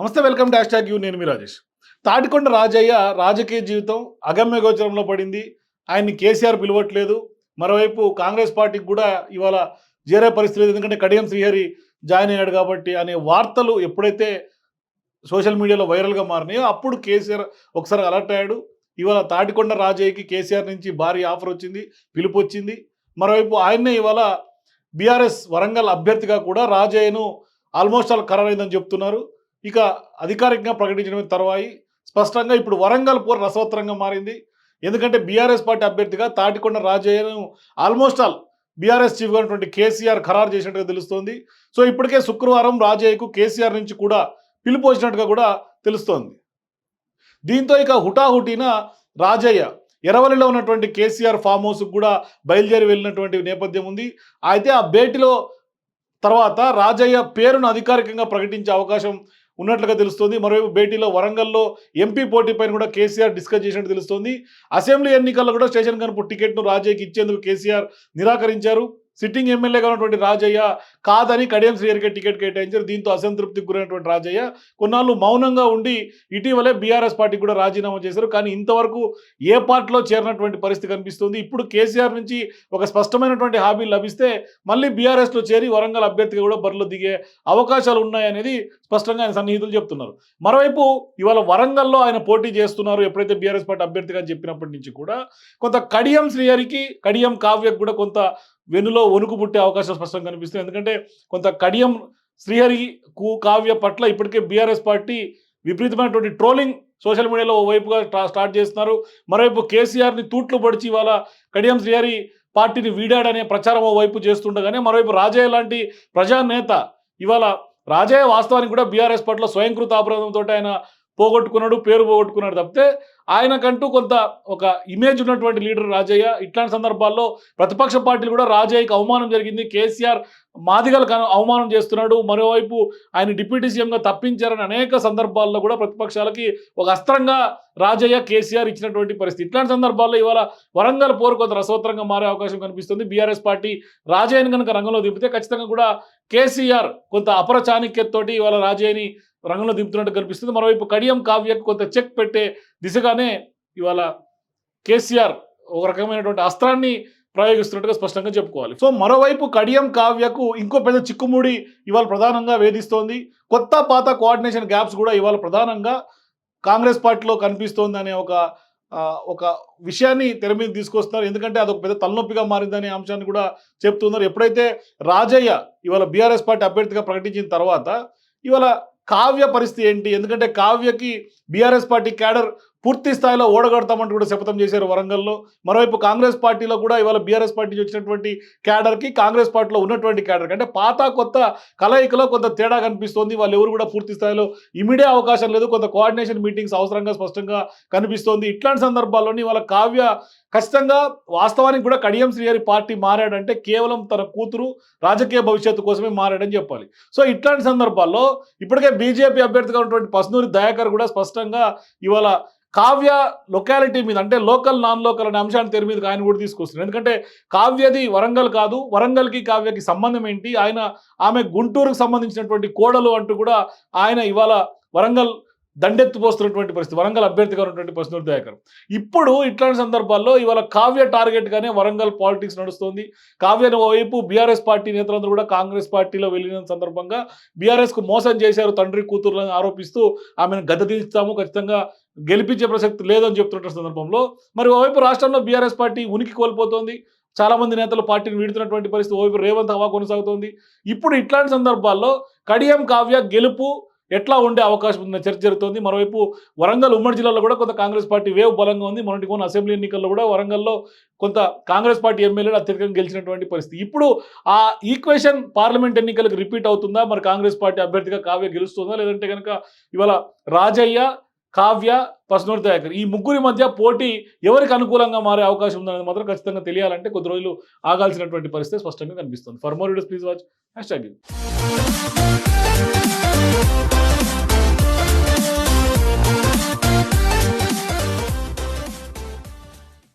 నమస్తే welcome dash tag you నేను మీ రాజేష్. తాటికొండ రాజయ్య రాజకీయ జీవితం అగమ్య గోచరంలో పడింది. ఆయన్ని కేసీఆర్ పిలవట్లేదు. మరోవైపు కాంగ్రెస్ పార్టీకి కూడా ఇవాళ చేరే పరిస్థితి లేదు. ఎందుకంటే కడియం శ్రీహరి జాయిన్ అయ్యాడు కాబట్టి అనే వార్తలు ఎప్పుడైతే సోషల్ మీడియాలో వైరల్గా మారినాయో అప్పుడు కేసీఆర్ ఒకసారి అలర్ట్ అయ్యాడు. ఇవాళ తాటికొండ రాజయ్యకి కేసీఆర్ నుంచి భారీ ఆఫర్ వచ్చింది పిలుపు వచ్చింది. మరోవైపు ఆయన్నే ఇవాళ బీఆర్ఎస్ వరంగల్ అభ్యర్థిగా కూడా రాజయ్యను ఆల్మోస్ట్ ఆల్ ఖరారైందని చెప్తున్నారు. ఇక అధికారికంగా ప్రకటించడమే తర్వాయి. స్పష్టంగా ఇప్పుడు వరంగల్ పూర్ రసవత్తరంగా మారింది. ఎందుకంటే బీఆర్ఎస్ పార్టీ అభ్యర్థిగా తాటికొండ రాజయ్యను ఆల్మోస్ట్ ఆల్ బీఆర్ఎస్ చీఫ్గా ఉన్నటువంటి కేసీఆర్ ఖరారు చేసినట్టుగా తెలుస్తోంది. సో ఇప్పటికే శుక్రవారం రాజయ్యకు కేసీఆర్ నుంచి కూడా పిలుపు వచ్చినట్టుగా కూడా తెలుస్తోంది. దీంతో ఇక హుటాహుటిన రాజయ్య ఎరవలిలో ఉన్నటువంటి కేసీఆర్ ఫామ్ హౌస్కు కూడా బయలుదేరి వెళ్ళినటువంటి నేపథ్యం ఉంది. అయితే ఆ భేటీలో తర్వాత రాజయ్య పేరును అధికారికంగా ప్రకటించే అవకాశం ఉన్నట్లుగా తెలుస్తోంది. మరోవైపు భేటీలో వరంగల్లో ఎంపీ పోటీ పైన కూడా కేసీఆర్ డిస్కస్ చేసినట్టు తెలుస్తోంది. అసెంబ్లీ ఎన్నికల్లో కూడా స్టేషన్ కనుపు టికెట్ను రాజయ్యకి ఇచ్చేందుకు కేసీఆర్ నిరాకరించారు. సిట్టింగ్ ఎమ్మెల్యేగా ఉన్నటువంటి రాజయ్య కాదని కడియం శ్రీహరికి టికెట్ కేటాయించారు. దీంతో అసంతృప్తికి గురైనటువంటి రాజయ్య కొన్నాళ్ళు మౌనంగా ఉండి ఇటీవలే బీఆర్ఎస్ పార్టీకి కూడా రాజీనామా చేశారు. కానీ ఇంతవరకు ఏ పార్టీలో చేరినటువంటి పరిస్థితి కనిపిస్తుంది? ఇప్పుడు కేసీఆర్ నుంచి ఒక స్పష్టమైనటువంటి హామీ లభిస్తే మళ్ళీ బీఆర్ఎస్లో చేరి వరంగల్ అభ్యర్థిగా కూడా బరిలో దిగే అవకాశాలు ఉన్నాయనేది స్పష్టంగా ఆయన సన్నిహితులు చెప్తున్నారు. మరోవైపు ఇవాళ వరంగల్లో ఆయన పోటీ చేస్తున్నారు ఎప్పుడైతే బీఆర్ఎస్ పార్టీ అభ్యర్థిగా చెప్పినప్పటి నుంచి కూడా కొంత కడియం శ్రీహరికి కడియం కావ్యకు కూడా కొంత వెనులో వణుకు పుట్టే అవకాశం స్పష్టంగా కనిపిస్తుంది ఎందుకంటే కొంత కడియం శ్రీహరి కు కావ్య పట్ల ఇప్పటికే బీఆర్ఎస్ పార్టీ విపరీతమైనటువంటి ట్రోలింగ్ సోషల్ మీడియాలో ఓవైపుగా స్టార్ట్ చేస్తున్నారు. మరోవైపు కేసీఆర్ని తూట్లు పడిచి ఇవాళ కడియం శ్రీహరి పార్టీని వీడాడనే ప్రచారం ఓవైపు చేస్తుండగానే మరోవైపు రాజయ్య లాంటి ప్రజానేత ఇవాళ రాజయ్య వాస్తవానికి కూడా బీఆర్ఎస్ పట్ల స్వయంకృత అపరాధంతో ఆయన పోగొట్టుకున్నాడు పేరు పోగొట్టుకున్నాడు తప్పితే ఆయనకంటూ కొంత ఒక ఇమేజ్ ఉన్నటువంటి లీడర్ రాజయ్య. ఇట్లాంటి సందర్భాల్లో ప్రతిపక్ష పార్టీలు కూడా రాజయ్యకి అవమానం జరిగింది. కేసీఆర్ మాదిగలకు అవమానం చేస్తున్నాడు. మరోవైపు ఆయన డిప్యూటీ సీఎంగా తప్పించారని అనేక సందర్భాల్లో కూడా ప్రతిపక్షాలకి ఒక అస్త్రంగా రాజయ్య కేసీఆర్ ఇచ్చినటువంటి పరిస్థితి. ఇట్లాంటి సందర్భాల్లో ఇవాళ వరంగల్ పోరు కొంత రసవత్తరంగా మారే అవకాశం కనిపిస్తుంది. బీఆర్ఎస్ పార్టీ రాజయ్యని కనుక రంగంలో దింపితే ఖచ్చితంగా కూడా కేసీఆర్ కొంత అపర చాణక్యతతోటి ఇవాళ రాజయ్యని రంగంలో దింపుతున్నట్టు కనిపిస్తుంది. మరోవైపు కడియం కావ్యకు కొంత చెక్ పెట్టే దిశగానే ఇవాళ కేసీఆర్ ఒక రకమైనటువంటి అస్త్రాన్ని ప్రయోగిస్తున్నట్టుగా స్పష్టంగా చెప్పుకోవాలి. సో మరోవైపు కడియం కావ్యకు ఇంకో పెద్ద చిక్కుముడి ఇవాళ ప్రధానంగా వేధిస్తోంది. కొత్త పాత కోఆర్డినేషన్ గ్యాప్స్ కూడా ఇవాళ ప్రధానంగా కాంగ్రెస్ పార్టీలో కనిపిస్తోంది అనే ఒక ఒక విషయాన్ని తెర మీద తీసుకొస్తున్నారు. ఎందుకంటే అదొక పెద్ద తలనొప్పిగా మారిందనే అంశాన్ని కూడా చెప్తున్నారు. ఎప్పుడైతే రాజయ్య ఇవాళ బీఆర్ఎస్ పార్టీ అభ్యర్థిగా ప్రకటించిన తర్వాత ఇవాళ కావ్య పరిస్థితి ఏంటి? ఎందుకంటే కావ్యకి బీఆర్ఎస్ పార్టీ క్యాడర్ పూర్తి స్థాయిలో ఓడగొడతామంటూ కూడా శపథం చేశారు వరంగల్లో. మరోవైపు కాంగ్రెస్ పార్టీలో కూడా ఇవాళ బీఆర్ఎస్ పార్టీ నుంచి వచ్చినటువంటి క్యాడర్కి కాంగ్రెస్ పార్టీలో ఉన్నటువంటి క్యాడర్కి. అంటే పాత కొత్త కలయికలో కొంత తేడా కనిపిస్తోంది. వాళ్ళు ఎవరు కూడా పూర్తి స్థాయిలో ఇమీడియట్ అవకాశం లేదు. కొంత కోఆర్డినేషన్ మీటింగ్స్ అవసరంగా స్పష్టంగా కనిపిస్తోంది. ఇట్లాంటి సందర్భాల్లోని వాళ్ళ కావ్య ఖచ్చితంగా వాస్తవానికి కూడా కడియం శ్రీహరి పార్టీ మారాడంటే కేవలం తన కూతురు రాజకీయ భవిష్యత్తు కోసమే మారాడని చెప్పాలి. సో ఇట్లాంటి సందర్భాల్లో ఇప్పటికే బీజేపీ అభ్యర్థిగా ఉన్నటువంటి పస్నూరి దయాకర్ కూడా స్పష్టంగా ఇవాళ కావ్య లొకాలిటీ మీద అంటే లోకల్ నాన్ లోకల్ అనే అంశాన్ని తెర మీద ఆయన కూడా తీసుకొస్తున్నారు. ఎందుకంటే కావ్యది వరంగల్ కాదు వరంగల్కి కావ్యకి సంబంధం ఏంటి? ఆయన ఆమె గుంటూరుకు సంబంధించినటువంటి కోడలు అంటూ కూడా ఆయన ఇవాళ వరంగల్ దండెత్తిపోస్తున్నటువంటి పరిస్థితి వరంగల్ అభ్యర్థిగా ఉన్నటువంటి పరిస్థితి దయాకర్ ఇప్పుడు ఇట్లాంటి సందర్భాల్లో ఇవాళ కావ్య టార్గెట్గానే వరంగల్ పాలిటిక్స్ నడుస్తుంది. కావ్యను వైపు బీఆర్ఎస్ పార్టీ నేతలందరూ కూడా కాంగ్రెస్ పార్టీలో వెళ్ళిన సందర్భంగా బీఆర్ఎస్కు మోసం చేశారు తండ్రి కూతురులను ఆరోపిస్తూ ఆమెను గద్దెదిస్తాము ఖచ్చితంగా గెలిపించే ప్రసక్తి లేదని చెప్తున్న సందర్భంలో. మరి ఓవైపు రాష్ట్రంలో బీఆర్ఎస్ పార్టీ ఉనికి కోల్పోతోంది. చాలామంది నేతలు పార్టీని వీడుతున్నటువంటి పరిస్థితి ఓవైపు రేవంత్ హవా కొనసాగుతోంది. ఇప్పుడు ఇట్లాంటి సందర్భాల్లో కడియం కావ్య గెలుపు ఎట్లా ఉండే అవకాశం ఉందన్న చర్చ జరుగుతోంది. మరోవైపు వరంగల్ ఉమ్మడి జిల్లాలో కూడా కొంత కాంగ్రెస్ పార్టీ వేవ్ బలంగా ఉంది. మొన్నటి కొన్ని అసెంబ్లీ ఎన్నికల్లో కూడా వరంగల్లో కొంత కాంగ్రెస్ పార్టీ ఎమ్మెల్యేలు అత్యధికంగా గెలిచినటువంటి పరిస్థితి. ఇప్పుడు ఆ ఈక్వేషన్ పార్లమెంట్ ఎన్నికలకు రిపీట్ అవుతుందా? మరి కాంగ్రెస్ పార్టీ అభ్యర్థిగా కావ్య గెలుస్తుందా? లేదంటే కనుక ఇవాళ రాజయ్య కావ్య పసునూరి దయాకర్. ఈ ముగ్గురి మధ్య పోటీ ఎవరికి అనుకూలంగా మారే అవకాశం ఉందనేది మాత్రం ఖచ్చితంగా తెలియాలంటే కొద్ది రోజులు ఆగాల్సినటువంటి పరిస్థితి స్పష్టంగా కనిపిస్తుంది. For more videos please watch hashtag